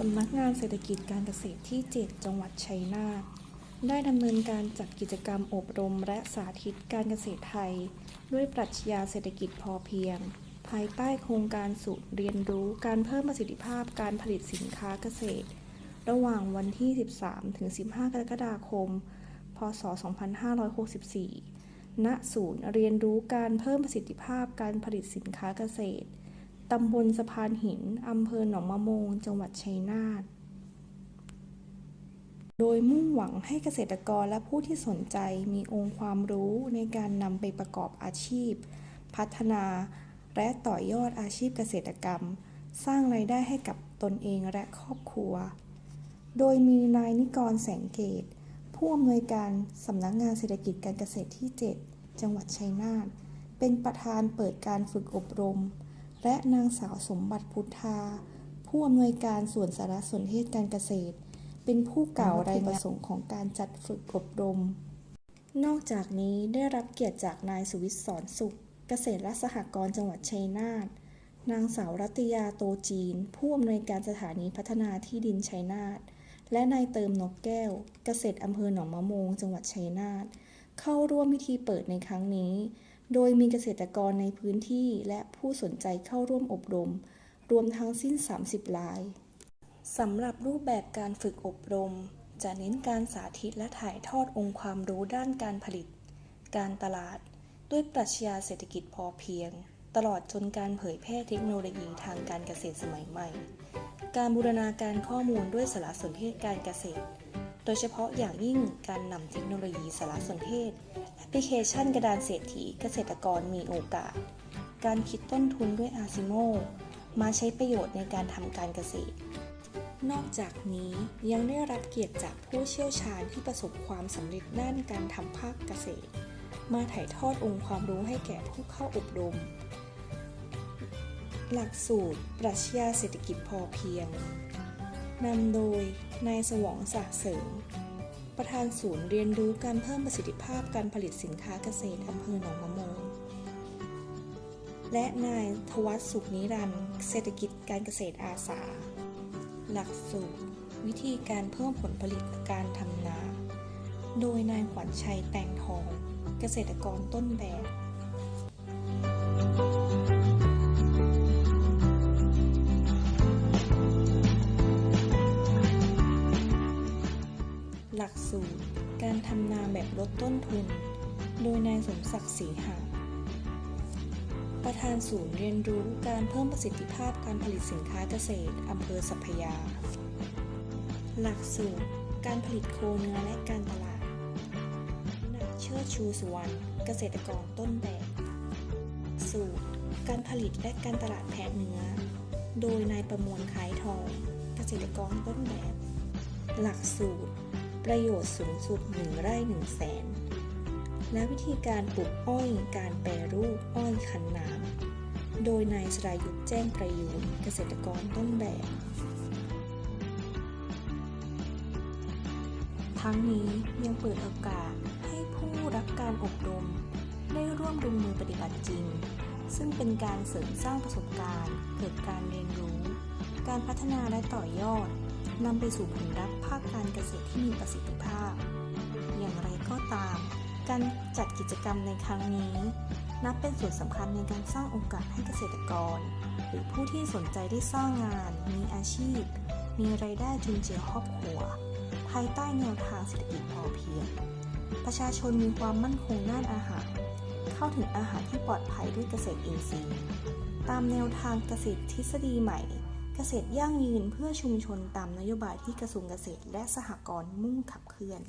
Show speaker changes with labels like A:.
A: สำนักงานเศรษฐกิจการเกษตรที่ 7 จังหวัดชัยนาทได้ดำเนินการจัดกิจกรรมอบรมและสาธิตการเกษตรไทย ด้วยปรัชญาเศรษฐกิจพอเพียง ภายใต้โครงการศูนย์เรียนรู้การเพิ่มประสิทธิภาพการผลิตสินค้าเกษตร ระหว่างวันที่ 13 ถึง 15 กรกฎาคม พศ 2564 ณ ศูนย์เรียนรู้การเพิ่มประสิทธิภาพการผลิตสินค้าเกษตร ตำบลสะพานหิน อำเภอหนองมะโมง จังหวัดชัยนาท โดยมุ่งหวังให้เกษตรกรและผู้ที่สนใจมีองค์ความรู้ในการนำไปประกอบอาชีพ พัฒนา และต่อยอดอาชีพเกษตรกรรม สร้างไรายได้ให้กับตนเองและครอบครัว โดยมีนายนิกรแสงเกต ผู้อำนวยการสำนักงานเศรษฐกิจการเกษตรที่ 7 จังหวัดชัยนาท เป็นประธานเปิดการฝึกอบรม และนางสาวสมบัติพุทธา ผู้อำนวยการส่วนสารสนเทศการเกษตร เป็นผู้กล่าวรายประสงค์ของการจัดฝึกอบรม นอกจากนี้ได้รับเกียรติจากนายสุวิทย์สอนสุข เกษตรและสหกรณ์จังหวัดชัยนาทนางสาวรัตยาโตจีน ผู้อำนวยการสถานีพัฒนาที่ดินชัยนาทและนายเติมนกแก้ว เกษตรอำเภอหนองมะโมง จังหวัดชัยนาทเข้าร่วมพิธีเปิดในครั้งนี้ โดยมีเกษตรกรในพื้นที่และผู้สนใจเข้าร่วมอบรม รวมทั้งสิ้น 30รายสำหรับรูปแบบการฝึกอบรม จะเน้นการสาธิตและถ่ายทอดองค์ความรู้ด้านการผลิต การตลาด ด้วยปรัชญาเศรษฐกิจพอเพียง ตลอดจนการเผยแพร่เทคโนโลยีทางการเกษตรสมัยใหม่ การบูรณาการข้อมูลด้วยสารสนเทศการเกษตร โดยเฉพาะอย่างยิ่งการนำเทคโนโลยีสารสนเทศ พลิเคชันกระดานเศรษฐีเกษตรกรมีโอกาส การคิดต้นทุนด้วยอาซิโม มาใช้ประโยชน์ในการทำการเกษตร นอกจากนี้ยังได้รับเกียรติจากผู้เชี่ยวชาญที่ประสบความสำเร็จด้านการทำภาคเกษตร มาถ่ายทอดองค์ความรู้ให้แก่ผู้เข้าอบรม หลักสูตร ปรัชญาเศรษฐกิจพอเพียงนำโดยนายสวองศักดิ์เสริม ประธานศูนย์เรียนรู้การเพิ่มประสิทธิภาพการผลิตสินค้าเกษตรอำเภอหนองมะโมงและนายทวัฒสุขนิรันด์เศรษฐกิจการเกษตรอาสา หลักสูตรวิธีการเพิ่มผลผลิตการทำนา โดยนายขวัญชัยแต่งทอง เกษตรกรต้นแบบ การทำนาแบบลดต้นทุน โดยนายสมศักดิ์ศรีหาประธานศูนย์เรียนรู้การเพิ่มประสิทธิภาพการผลิตสินค้าเกษตรอำเภอสัพยา หลักสูตรการผลิตโคเนื้อและการตลาดนายเชิดชูสุวรรณเกษตรกรต้นแบบ สูตร การผลิตและการตลาดแพะเนื้อ โดยนายประมวลคล้ายทอง เกษตรกรต้นแบบ หลักสูตร ประโยชน์สูงสุด 1 ไร่1แสน และวิธีการปลูกอ้อยการแปรรูปอ้อยคันน้ำโดยนายสรายุทธแจ้งประยูนเกษตรกรต้นแบบทั้งนี้ยังเปิดโอกาสให้ผู้รับการอบรม ได้ร่วมลงมือปฏิบัติจริง ซึ่งเป็นการเสริมสร้างประสบการณ์ เกิดการเรียนรู้ การพัฒนาและต่อยอด นำไปสู่ผลลัพธ์ภาคการเกษตรที่มีประสิทธิภาพ อย่างไรก็ตาม การจัดกิจกรรมในครั้งนี้ นับเป็นส่วนสำคัญในการสร้างโอกาสให้เกษตรกร หรือผู้ที่สนใจได้สร้างงาน มีอาชีพ มีไรายได้จุนเจือครอบครัว ภายใต้แนวทางเศรษฐกิจพอเพียง ประชาชนมีความมั่นคงด้านอาหาร เข้าถึงอาหารที่ปลอดภัยด้วยเกษตรอินทรีย์ ตามแนวทางเกษตรทฤษฎีใหม่ เกษตรยั่งยืนเพื่อชุมชนตามนโยบายที่กระทรวงเกษตรและสหกรณ์มุ่งขับเคลื่อน